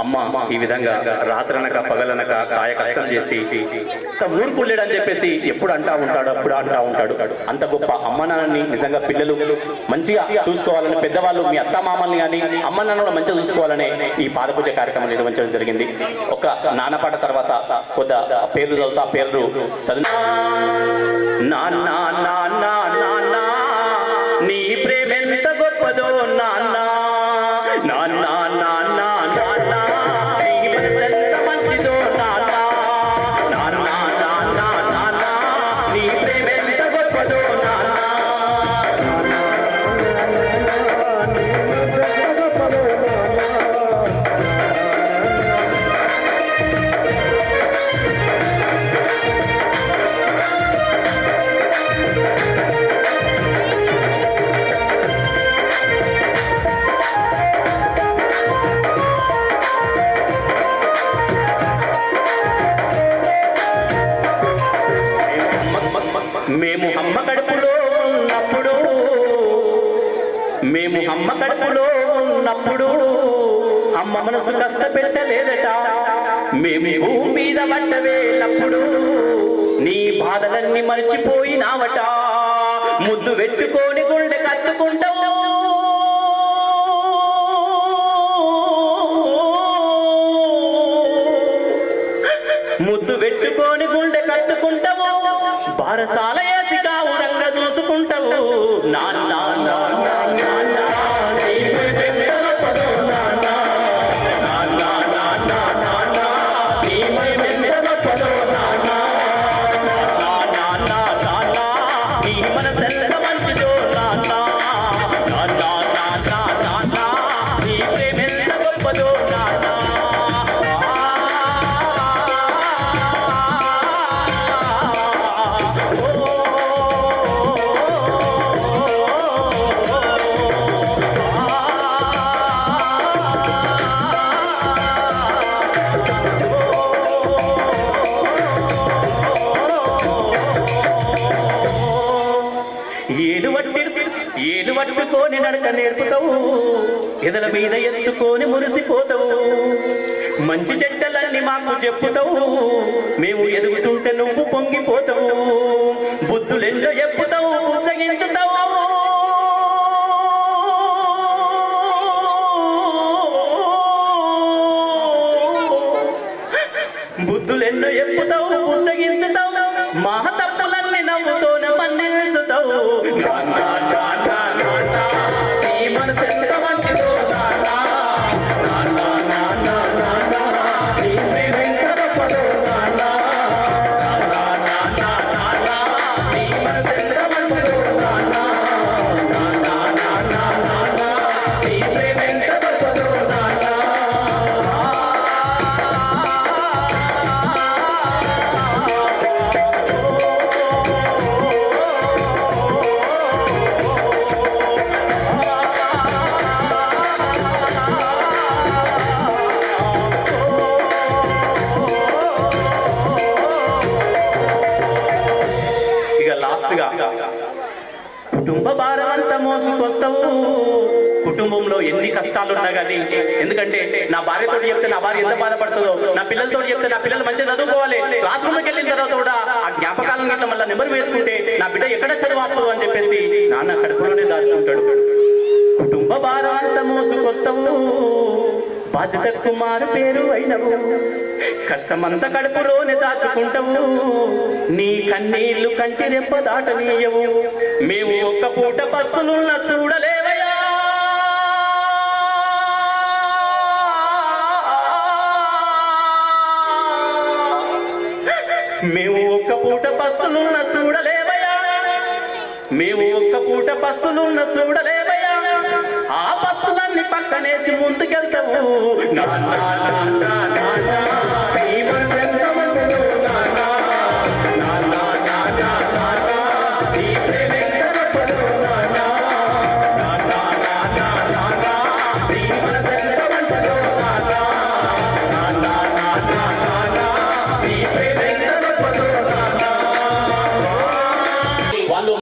అమ్మ ఈ విధంగా రాత్రనక పగలనక కాయ కష్టం చేసి అంత మూర్ఖుళ్ళేడని చెప్పేసి ఎప్పుడు అంటా ఉంటాడు అప్పుడు అంటా ఉంటాడు అంత గొప్ప అమ్మ నాన్నని నిజంగా పిల్లలు మంచిగా చూసుకోవాలని పెద్దవాళ్ళు మీ అత్త మామల్ని కానీ అమ్మ నాన్న కూడా మంచిగా చూసుకోవాలని ఈ పాదపూజ కార్యక్రమం నిర్వహించడం జరిగింది ఒక నాన్నపాట తర్వాత కొద్ది పేర్లు చదువుతా పేర్లు చదివి నాన్న నాన్న నాన్న నీ ప్రేమెంత గొప్పదో నాన్న నాన్న నాన్న నాన్న ప్రేమెంత గొప్పదో నాన్న మేము అమ్మ కడుపులో ఉన్నప్పుడు మేము అమ్మ కడుపులో ఉన్నప్పుడు అమ్మ మనసు కష్టపెట్టలేదట. మేము భూమి మీద పడ్డ వేలప్పుడు నీ బాధలన్నీ మర్చిపోయినావట. ముద్దు పెట్టుకొని గుండె కత్తుకుంటావు. ముద్దు పెట్టుకొని గుండె కట్టుకుంటావు బారసాల వేసి కావురంగా చూసుకుంటావు నాన్న నాన్న పట్టుకొని నడక నేర్పుతావు. ఎదల మీద ఎత్తుకొని మురిసిపోతావు. మంచి చెట్టలన్నీ మాకు చెప్పుతావు. మేము ఎదుగుతుంటే నువ్వు పొంగిపోతావు. బుద్ధులెండో చెప్పుతావు పుచ్చగించుతావు బుద్ధులెన్నో ఎప్పుతావు పుచ్చగించుతావు మా భారం మోసుకొస్తావు. కుటుంబంలో ఎన్ని కష్టాలు ఉన్నా కానీ ఎందుకంటే నా భార్యతో చెప్తే నా భార్య ఎంత బాధపడుతుందో నా పిల్లలతో చెప్తే నా పిల్లలు మంచిగా చదువుకోవాలి. క్లాస్ రూమ్కి వెళ్ళిన తర్వాత కూడా ఆ జ్ఞాపకాలను ఇట్లా మళ్ళీ నెంబర్ వేసుకుంటే నా బిడ్డ ఎక్కడ చదువు అని చెప్పేసి నాన్న కడుపులోనే దాచుకుంటాడు. కుటుంబ భారం అంత మోసుకొస్తావు. బాధ్యతకు కుమారు పేరు అయినవు. కష్టమంతా కడుపులోనే దాచుకుంటావు. నీ కన్నీళ్ళు కంటి రెప్ప దాటనీయవు. మేము ఒక్క పూట బస్సులున్న చూడలేవయా మేము ఒక్క పూట బస్సులున్న చూడలేవయా మేము ఒక్క పూట బస్సులున్న చూడలే ఆ బస్సులన్నీ నా నా నా నా నా.